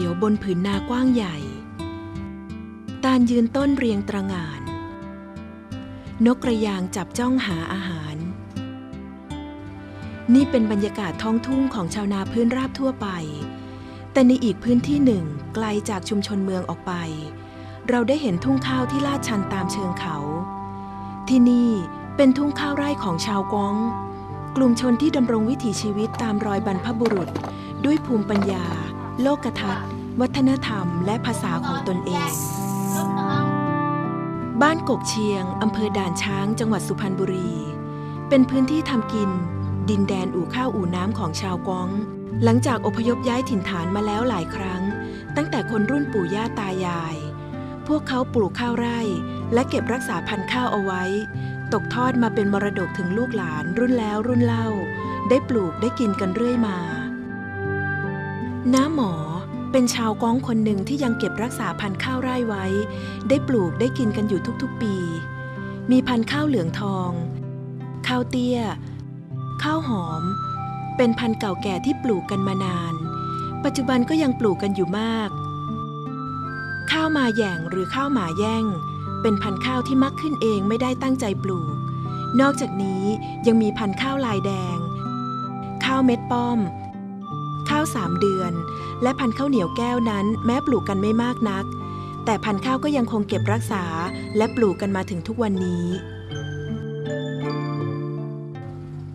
ขียวบนผืนนากว้างใหญ่ ตาลยืนต้นเรียงตระงาน นกกระยางจับจ้องหาอาหาร นี่เป็นบรรยากาศท้องทุ่งของชาวนาพื้นราบทั่วไป แต่ในอีกพื้นที่หนึ่งไกลจากชุมชนเมืองออกไป เราได้เห็นทุ่งข้าวที่ลาดชันตามเชิงเขา ที่นี่เป็นทุ่งข้าวไร่ของชาวกวอง กลุ่มชนที่ดำรงวิถีชีวิตตามรอยบรรพบุรุษด้วยภูมิปัญญา โลกทัศน์ วัฒนธรรม และภาษาของตนเอง บ้านกกเชียง อำเภอด่านช้าง จังหวัดสุพรรณบุรี เป็นพื้นที่ทำกิน ดินแดนอู่ข้าวอู่น้ำของชาวกวอง หลังจากอพยพย้ายถิ่นฐานมาแล้วหลายครั้ง ตั้งแต่คนรุ่นปู่ย่าตายาย พวกเขาปลูกข้าวไร่ และเก็บรักษาพันธุ์ข้าวเอาไว้ ตกทอดมาเป็นมรดกถึงลูกหลานรุ่นแล้วรุ่นเล่า ได้ปลูกได้กินกันเรื่อยมา น้าหมอเป็นชาวก้องคนหนึ่งที่ยังเก็บรักษาพันธุ์ข้าวไร่ไว้ ได้ปลูกได้กินกันอยู่ทุกๆปี มีพันธุ์ข้าวเหลืองทอง ข้าวเตี้ย ข้าวหอม เป็นพันธุ์เก่าแก่ที่ปลูกกันมานาน ปัจจุบันก็ยังปลูกกันอยู่มาก ข้าวมาแย่งหรือข้าวหมาแย่ง เป็นพันธุ์ข้าวที่มักขึ้นเองไม่ได้ตั้งใจปลูก นอกจากนี้ยังมีพันธุ์ข้าวลายแดง ข้าวเม็ดป้อม ข้าวสามเดือน และพันธุ์ข้าวเหนียวแก้วนั้น แม้ปลูกกันไม่มากนัก แต่พันธุ์ข้าวก็ยังคงเก็บรักษา และปลูกกันมาถึงทุกวันนี้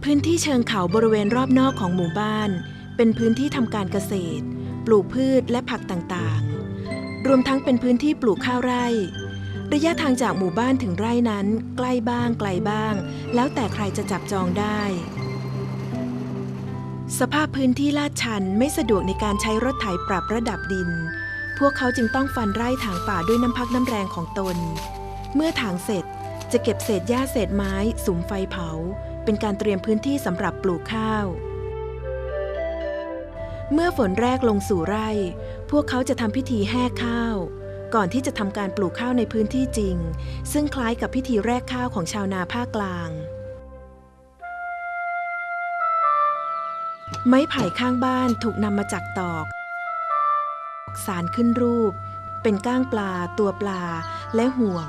พื้นที่เชิงเขาบริเวณรอบนอกของหมู่บ้าน เป็นพื้นที่ทำการเกษตร ปลูกพืชและผักต่างๆ รวมทั้งเป็นพื้นที่ปลูกข้าวไร่ระยะทางจากหมู่บ้านถึงไร่นั้น ใกล้บ้างไกลบ้าง แล้วแต่ใครจะจับจองได้ สภาพพื้นที่ลาดชันไม่สะดวกในการใช้รถไถปรับระดับดิน พวกเขาจึงต้องฟันไร่ถางป่าด้วยน้ำพักน้ำแรงของตน เมื่อถางเสร็จจะเก็บเศษหญ้าเศษไม้สุมไฟเผา เป็นการเตรียมพื้นที่สำหรับปลูกข้าว เมื่อฝนแรกลงสู่ไร่ พวกเขาจะทำพิธีแห่ข้าว ก่อนที่จะทำการปลูกข้าวในพื้นที่จริง ซึ่งคล้ายกับพิธีแรกข้าวของชาวนาภาคกลาง ไม้ไผ่ข้างบ้านถูกนำมาจักตอก สารขึ้นรูป เป็นก้างปลา ตัวปลา และห่วง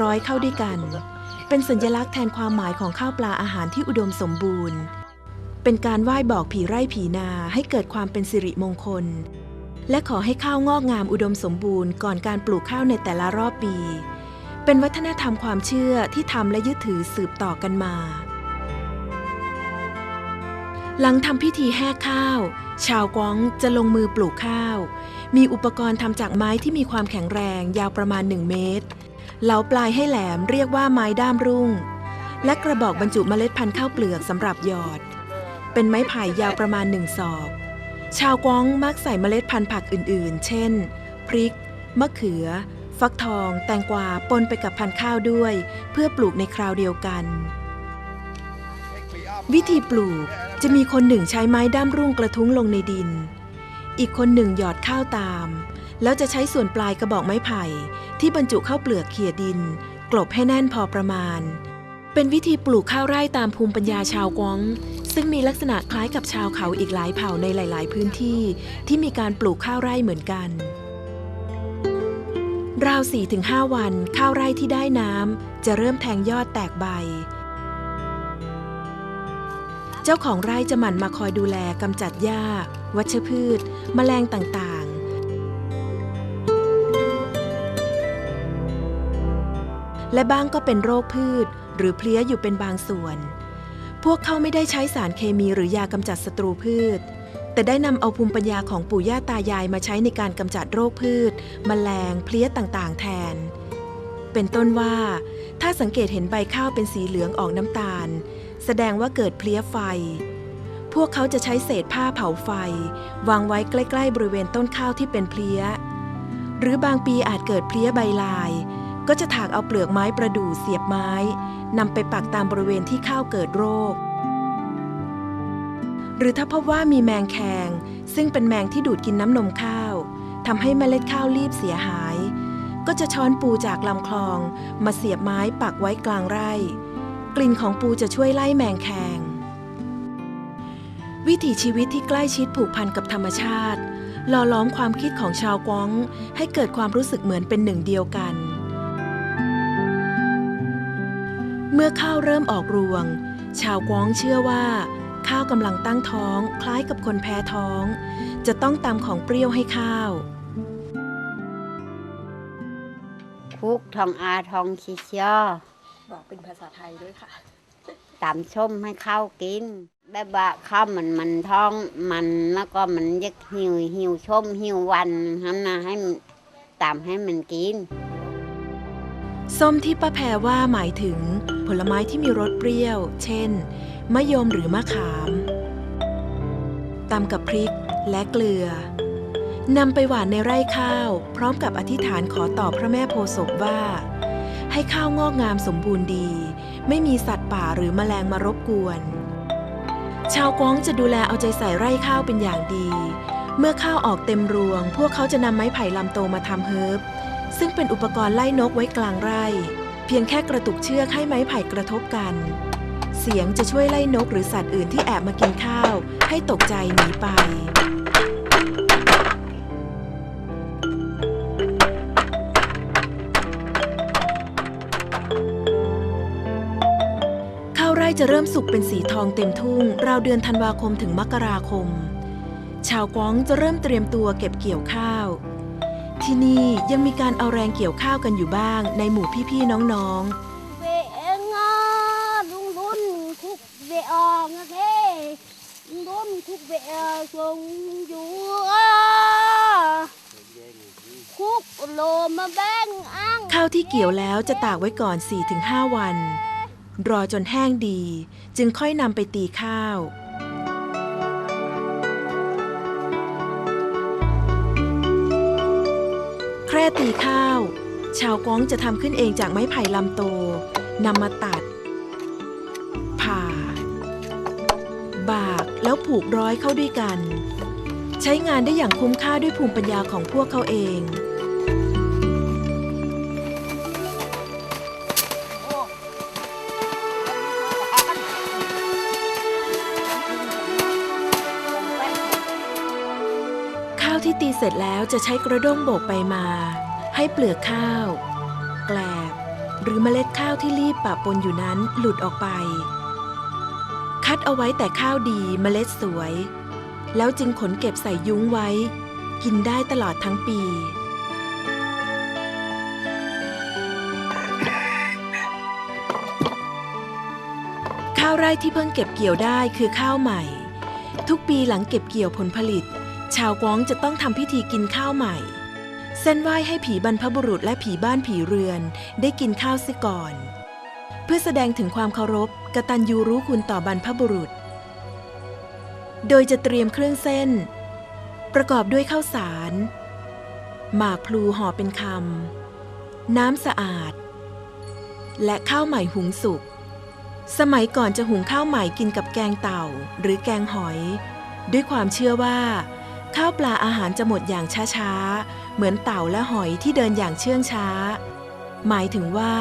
ร้อยเข้าด้วยกัน เป็นสัญลักษณ์แทนความหมายของข้าวปลาอาหารที่อุดมสมบูรณ์ เป็นการไหว้บอกผีไร่ผีนาให้เกิดความเป็นสิริมงคล และขอให้ข้าวงอกงามอุดมสมบูรณ์ก่อนการปลูกข้าวในแต่ละรอบปี เป็นวัฒนธรรมความเชื่อที่ทำและยึดถือสืบต่อกันมา หลังทำพิธีแห่ข้าว ชาวกวองจะลงมือปลูกข้าว มีอุปกรณ์ทำจากไม้ที่มีความแข็งแรงยาวประมาณ 1 เมตร เหลาปลายให้แหลมเรียกว่าไม้ด้ามรุ่ง และกระบอกบรรจุเมล็ดพันธุ์ข้าวเปลือกสำหรับหยอด เป็นไม้ไผ่ยาวประมาณหนึ่งศอก ชาวกวองมักใส่เมล็ดพันธุ์ผักอื่น ๆ เช่น พริก มะเขือ ฟักทอง แตงกวาปนไปกับพันธุ์ข้าวด้วย เพื่อปลูกในคราวเดียวกัน วิธีปลูกจะมีคนหนึ่งใช้ไม้ด้ามรุ่งกระทุ้งลงในดิน อีกคนหนึ่งหยอดข้าวตาม แล้วจะใช้ส่วนปลายกระบอกไม้ไผ่ ที่บรรจุข้าวเปลือกเขี่ยดิน กลบให้แน่นพอประมาณ เป็นวิธีปลูกข้าวไร่ตามภูมิปัญญาชาวกวอง ซึ่งมีลักษณะคล้ายกับชาวเขาอีกหลายเผ่าในหลาย ๆ พื้นที่ที่มีการปลูกข้าวไร่เหมือนกัน ราว 4-5 วันข้าวไร่ที่ได้น้ำจะเริ่มแทงยอดแตกใบ เจ้าของไร่จะหมั่นมาคอยดูแลกำจัดหญ้า วัชพืช แมลงต่างๆ และบ้างก็เป็นโรคพืช หรือเพลี้ยอยู่เป็นบางส่วน พวกเขาไม่ได้ใช้สารเคมีหรือยากำจัดศัตรูพืช แต่ได้นำเอาภูมิปัญญาของปู่ย่าตายายมาใช้ในการกำจัดโรคพืช แมลง เพลี้ยต่างๆ แทน เป็นต้นว่า ถ้าสังเกตเห็นใบข้าวเป็นสีเหลืองออกน้ำตาล แสดงว่าเกิดเพลี้ยไฟ พวกเขาจะใช้เศษผ้าเผาไฟ วางไว้ใกล้ ๆ บริเวณต้นข้าวที่เป็นเพลี้ย หรือบางปีอาจเกิดเพลี้ยใบลาย ก็จะถากเอาเปลือกไม้ประดู่เสียบไม้นำไปปักตามบริเวณที่ข้าวเกิดโรค หรือถ้าพบว่ามีแมงแคง ซึ่งเป็นแมงที่ดูดกินน้ำนมข้าวทำให้เมล็ดข้าวรีบเสียหาย ก็จะช้อนปูจากลำคลอง มาเสียบไม้ปักไว้กลางไร่ กลิ่นของปูจะช่วยไล่แมงแคง วิถีชีวิตที่ใกล้ชิดผูกพันกับธรรมชาติหล่อล้อมความคิดของชาวกวางให้เกิดความรู้สึกเหมือนเป็นหนึ่งเดียวกัน เมื่อข้าวเริ่มออกรวง ชาวกวางเชื่อว่า ข้าวกำลังตั้งท้อง คล้ายกับคนแพ้ท้อง จะต้องตำของเปรี้ยวให้ข้าวคุกทองอาทองชิชีย บอกเป็นภาษาไทยด้วยค่ะตำส้มให้ข้าวกินแบบว่าข้าวมันมันท้องมันแล้วก็มันยักหิวหิวชมหิววันทำนะให้มันตำให้มันกิน ส้มที่ป้าแพรว่าหมายถึงผลไม้ที่มีรสเปรี้ยว เช่น มะยมหรือมะขามตำกับพริกและเกลือนำไปหว่านในไร่ข้าว พร้อมกับอธิษฐานขอต่อพระแม่โพธิ์ศพว่า ให้ข้าวงอกงามสมบูรณ์ดี ไม่มีสัตว์ป่าหรือแมลงมารบกวน ชาวกวางจะดูแลเอาใจใส่ไร่ข้าวเป็นอย่างดี เมื่อข้าวออกเต็มรวง พวกเขาจะนำไม้ไผ่ลำโตมาทำเฮิร์บซึ่งเป็นอุปกรณ์ไล่นกไว้กลางไร่ เพียงแค่กระตุกเชือกให้ไม้ไผ่กระทบกัน เสียงจะช่วยไล่นกหรือสัตว์อื่นที่แอบมากินข้าว ให้ตกใจหนีไป จะเริ่มสุกเป็นสีทองเต็มทุ่ง ราวเดือนธันวาคมถึงมกราคม ชาวกวางจะเริ่มเตรียมตัวเก็บเกี่ยวข้าว ที่นี่ยังมีการเอาแรงเกี่ยวข้าวกันอยู่บ้างในหมู่พี่ๆน้อง về ngơ đúng đúng khúc về ờ nghe thế đúng đúng khúc về ờ xuống chúa khúc lồ mà bên ăn ๆข้าวที่เกี่ยวแล้วจะตากไว้ก่อน 4-5 วัน รอจนแห้งดี จึงค่อยนำไปตีข้าว แคร่ตีข้าว ชาวกวางจะทำขึ้นเองจากไม้ไผ่ลำโตนำมาตัด ผ่า บากแล้วผูกร้อยเข้าด้วยกัน ใช้งานได้อย่างคุ้มค่าด้วยภูมิปัญญาของพวกเขาเอง ตีเสร็จแล้วจะใช้กระด้งโบกไปมา ให้เปลือกข้าว แกลบ หรือเมล็ดข้าวที่รีบปะปนอยู่นั้นหลุดออกไป คัดเอาไว้แต่ข้าวดีเมล็ดสวย แล้วจึงขนเก็บใส่ยุ้งไว้ กินได้ตลอดทั้งปีข้าวไร่ที่เพิ่งเก็บเกี่ยวได้คือข้าวใหม่ ทุกปีหลังเก็บเกี่ยวผลผลิต ชาวกวางจะต้องทำพิธีกินข้าวใหม่ เส้นไหว้ให้ผีบรรพบุรุษและผีบ้านผีเรือนได้กินข้าวซิก่อน เพื่อแสดงถึงความเคารพกตัญญูรู้คุณต่อบรรพบุรุษ โดยจะเตรียมเครื่องเส้น ประกอบด้วยข้าวสาร หมากพลูห่อเป็นคำน้ำสะอาด และข้าวใหม่หุงสุกสมัยก่อนจะหุงข้าวใหม่กินกับแกงเต่าหรือแกงหอย ด้วยความเชื่อว่า ข้าวปลาอาหารจะหมดอย่างช้าๆ เหมือนเต่าและหอยที่เดินอย่างเชื่องช้า หมายถึงว่า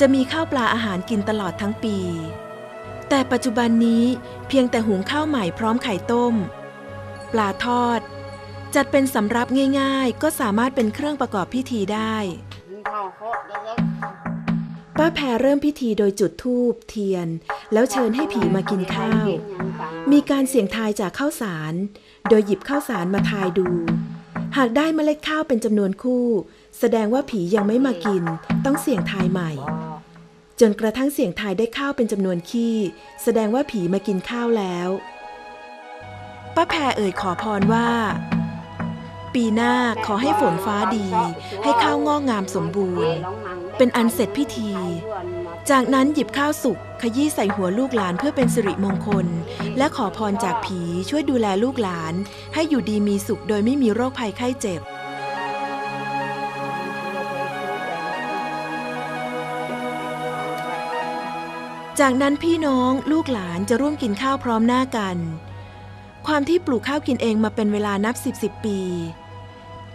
จะมีข้าวปลาอาหารกินตลอดทั้งปี แต่ปัจจุบันนี้เพียงแต่หุงข้าวใหม่พร้อมไข่ต้ม ปลาทอด จัดเป็นสำรับง่ายๆ ก็สามารถเป็นเครื่องประกอบพิธีได้ ป้าแพรเริ่มพิธีโดยจุดธูปเทียน แล้วเชิญให้ผีมากินข้าว มีการเสี่ยงทายจากข้าวสาร โดยหยิบข้าวสารมาทายดู หากได้เมล็ดข้าวเป็นจำนวนคู่ แสดงว่าผียังไม่มากิน ต้องเสี่ยงทายใหม่ จนกระทั่งเสี่ยงทายได้ข้าวเป็นจำนวนขี้ แสดงว่าผีมากินข้าวแล้วป้าแพรเอ่ยขอพรว่า ปีหน้าขอให้ฝนฟ้าดี ให้ข้าวงอกงามสมบูรณ์ เป็นอันเสร็จพิธี จากนั้นหยิบข้าวสุกขยี้ใส่หัวลูกหลานเพื่อเป็นสิริมงคล และขอพรจากผีช่วยดูแลลูกหลาน ให้อยู่ดีมีสุขโดยไม่มีโรคภัยไข้เจ็บจากนั้นพี่น้องลูกหลานจะร่วมกินข้าวพร้อมหน้ากัน ความที่ปลูกข้าวกินเองมาเป็นเวลานับสิบสิบปี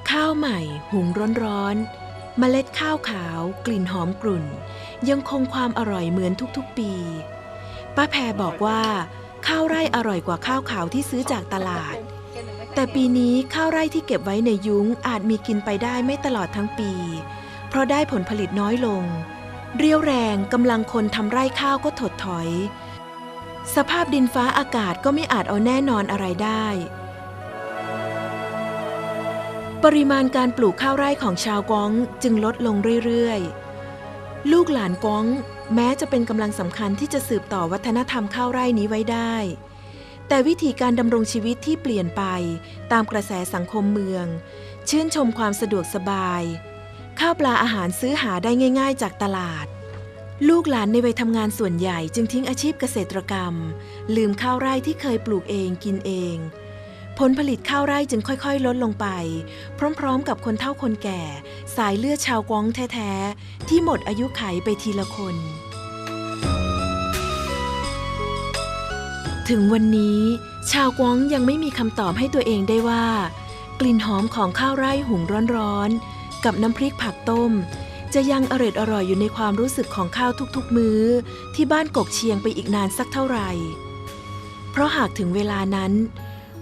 ข้าวใหม่ หุงร้อนๆ เมล็ดข้าวขาวกลิ่นหอมกลุ่น ยังคงความอร่อยเหมือนทุกๆปี ป้าแพรบอกว่า ข้าวไร่อร่อยกว่าข้าวขาวที่ซื้อจากตลาด แต่ปีนี้ข้าวไร่ที่เก็บไว้ในยุ้งอาจมีกินไปได้ไม่ตลอดทั้งปี เพราะได้ผลผลิตน้อยลง เรียวแรงกำลังคนทำไร่ข้าวก็ถดถอย สภาพดินฟ้าอากาศก็ไม่อาจเอาแน่นอนอะไรได้ ปริมาณการปลูกข้าวไร่ของชาวกวางจึงลดลงเรื่อยๆ ลูกหลานกวางแม้จะเป็นกำลังสำคัญที่จะสืบต่อวัฒนธรรมข้าวไร่นี้ไว้ได้ แต่วิธีการดำรงชีวิตที่เปลี่ยนไปตามกระแสสังคมเมือง ชื่นชมความสะดวกสบาย ข้าวปลาอาหารซื้อหาได้ง่าย ๆ จากตลาด ลูกหลานในวัยทำงานส่วนใหญ่จึงทิ้งอาชีพเกษตรกรรม ลืมข้าวไร่ที่เคยปลูกเองกินเอง ผลผลิตข้าวไร่จึงค่อยๆ ลดลงไป พร้อมๆ กับคนเฒ่าคนแก่ สายเลือดชาวกวางแท้ๆ ที่หมดอายุไขไปทีละคน ถึงวันนี้ ชาวกวางยังไม่มีคำตอบให้ตัวเองได้ว่า กลิ่นหอมของข้าวไร่หุงร้อนๆ กับน้ำพริกผักต้ม จะยังอร่อยอร่อยอยู่ในความรู้สึกของข้าวทุกๆ มื้อ ที่บ้านกกเชียงไปอีกนานสักเท่าไหร่ เพราะหากถึงเวลานั้น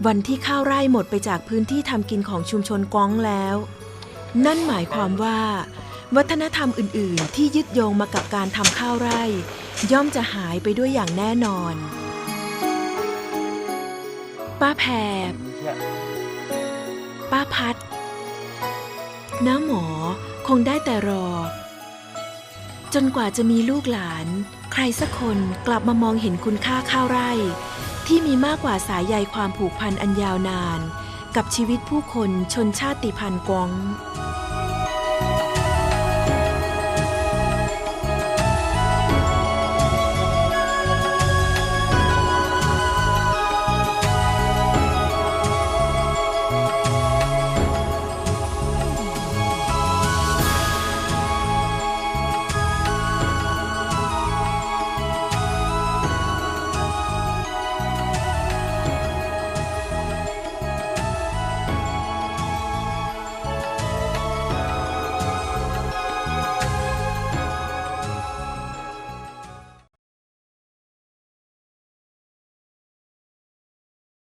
วันที่ข้าวไร่หมดไปจากพื้นที่ทำกินของชุมชนกวางแล้ว นั่นหมายความว่า วัฒนธรรมอื่น ๆ ที่ยึดโยงมากับการทำข้าวไร่ ย่อมจะหายไปด้วยอย่างแน่นอน ป้าแพรป้าพัดน้าหมอคงได้แต่รอ จนกว่าจะมีลูกหลาน ใครสักคนกลับมามองเห็นคุณค่าข้าวไร่ ที่มีมากกว่าสายใยความผูกพันอันยาวนาน กับชีวิตผู้คนชนชาติพันธุ์กวาง「